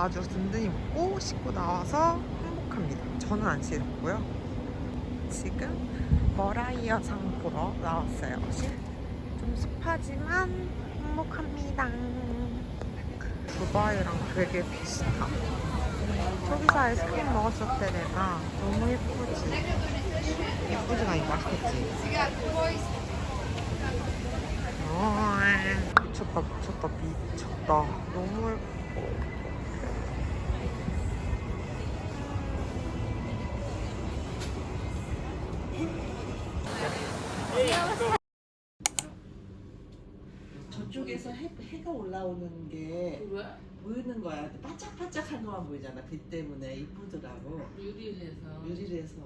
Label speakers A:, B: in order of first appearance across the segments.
A: 아주 든든히 먹고 씻고 나와서 행복합니다 저는 안 씻었고요 지금 머라이어 상 보러 나왔어요 좀 습하지만 행복합니다 두바이랑 되게 비슷하 저기서 아이스크림 먹었을 때 내가 너무 예쁘지. 예쁘지가 아니고 맛있겠지. 어, 미쳤다 미쳤다 미쳤다. 너무 예뻐
B: 해가 올라오는 게 보이는 거야. 반짝반짝한 것만 보이잖아. 빛 때문에 이쁘더라고. 유리에서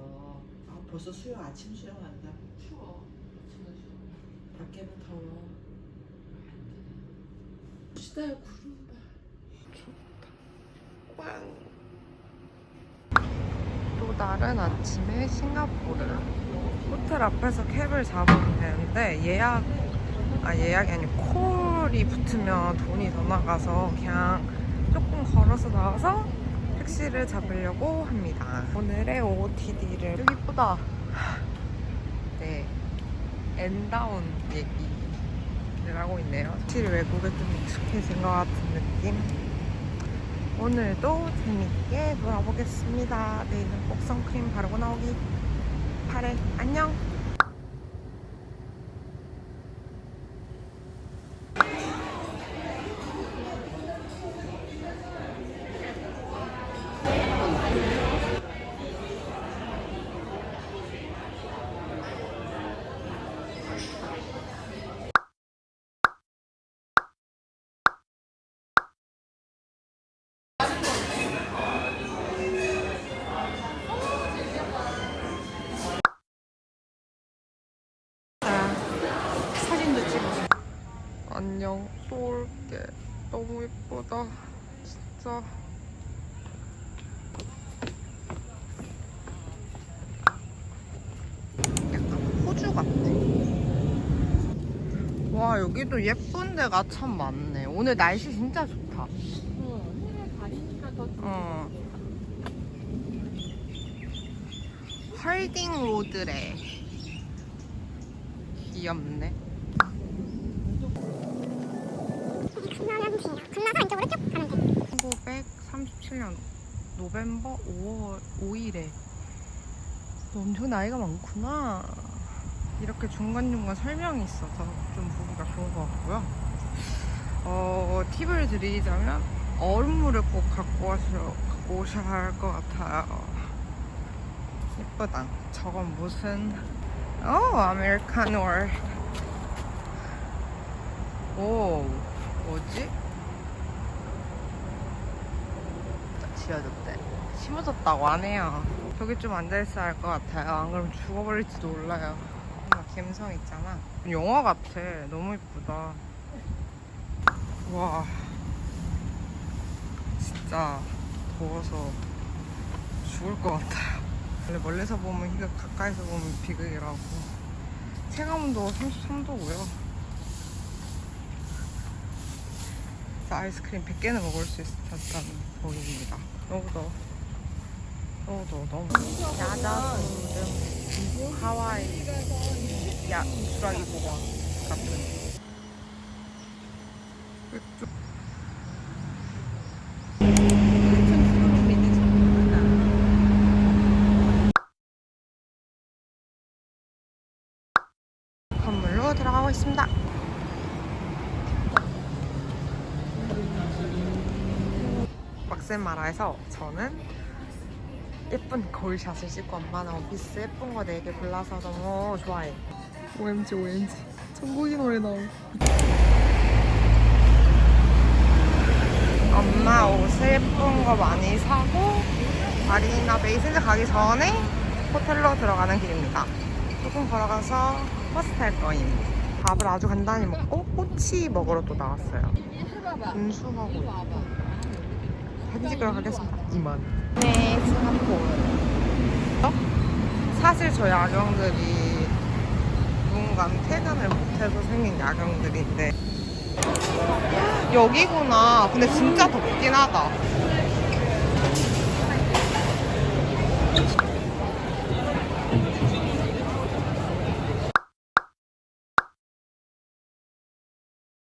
B: 아, 벌써 수영 아침 수영한다.
C: 추워. 추워 추워.
B: 밖에는 더워. 시다요 구름 봐.
A: 또 다른 아침에 싱가포르 호텔 앞에서 캡을 잡으면 되는데 예약 아 예약이 아니고 콜 이 붙으면 돈이 더 나가서 그냥 조금 걸어서 나와서 택시를 잡으려고 합니다 오늘의 OOTD를 여기 이쁘다 네 엔다운 얘기를 하고 있네요 확실히 외국에 좀 익숙해진 것 같은 느낌 오늘도 재밌게 놀아보겠습니다. 내일은 꼭 선크림 바르고 나오기 바래. 안녕. 안녕. 또 올게. 너무 예쁘다. 진짜. 약간 호주 같아. 와, 여기도 예쁜 데가 참 많네. 오늘 날씨 진짜 좋다. 어. 헐딩 로드래. 귀엽네.
D: 건너서 안쪽으로 쭉 가면 돼.
A: 1937년 노벰버 5월 5일에 엄청 나이가 많구나. 이렇게 중간중간 설명이 있어서 좀 보기가 좋은 것 같고요. 어, 팁을 드리자면 얼음물을 꼭 갖고 와서 갖고 오셔야 할 것 같아요. 예쁘다. 저건 무슨 어오 뭐지? 지어졌대. 심어졌다고 하네요. 저기 좀 앉아있어야 할 것 같아요. 안 그러면 죽어버릴지도 몰라요. 감성 있잖아. 영화 같아. 너무 이쁘다. 와. 진짜 더워서 죽을 것 같아요. 원래 멀리서 보면 희극, 가까이서 보면 비극이라고. 체감온도 33도고요. 아이스크림 100개는 먹을 수 있었다는 보입니다. 너무 더워. 너무 더워, 너무 더워. 야자수 하와이 야, 주라기 공원 같은. 이쪽. 건물로 들어가고 있습니다. 막센마라에서 저는 예쁜 거울샷을 찍고 엄마는 원피스 예쁜 거 4개 골라서 너무 좋아해. OMG OMG 천국이 노래 나오. 엄마 옷을 예쁜 거 많이 사고 마리나 베이센즈 가기 전에 호텔로 들어가는 길입니다. 조금 걸어가서 버스 탈 거임. 밥을 아주 간단히 먹고 꼬치 먹으러 또 나왔어요. 분수하고. 사진 찍으러 가겠습니다. 이만. 네, 싱가포르. 어? 사실 저 야경들이 누군가는 퇴근을 못해서 생긴 야경들인데 여기구나. 근데 진짜 덥긴 하다.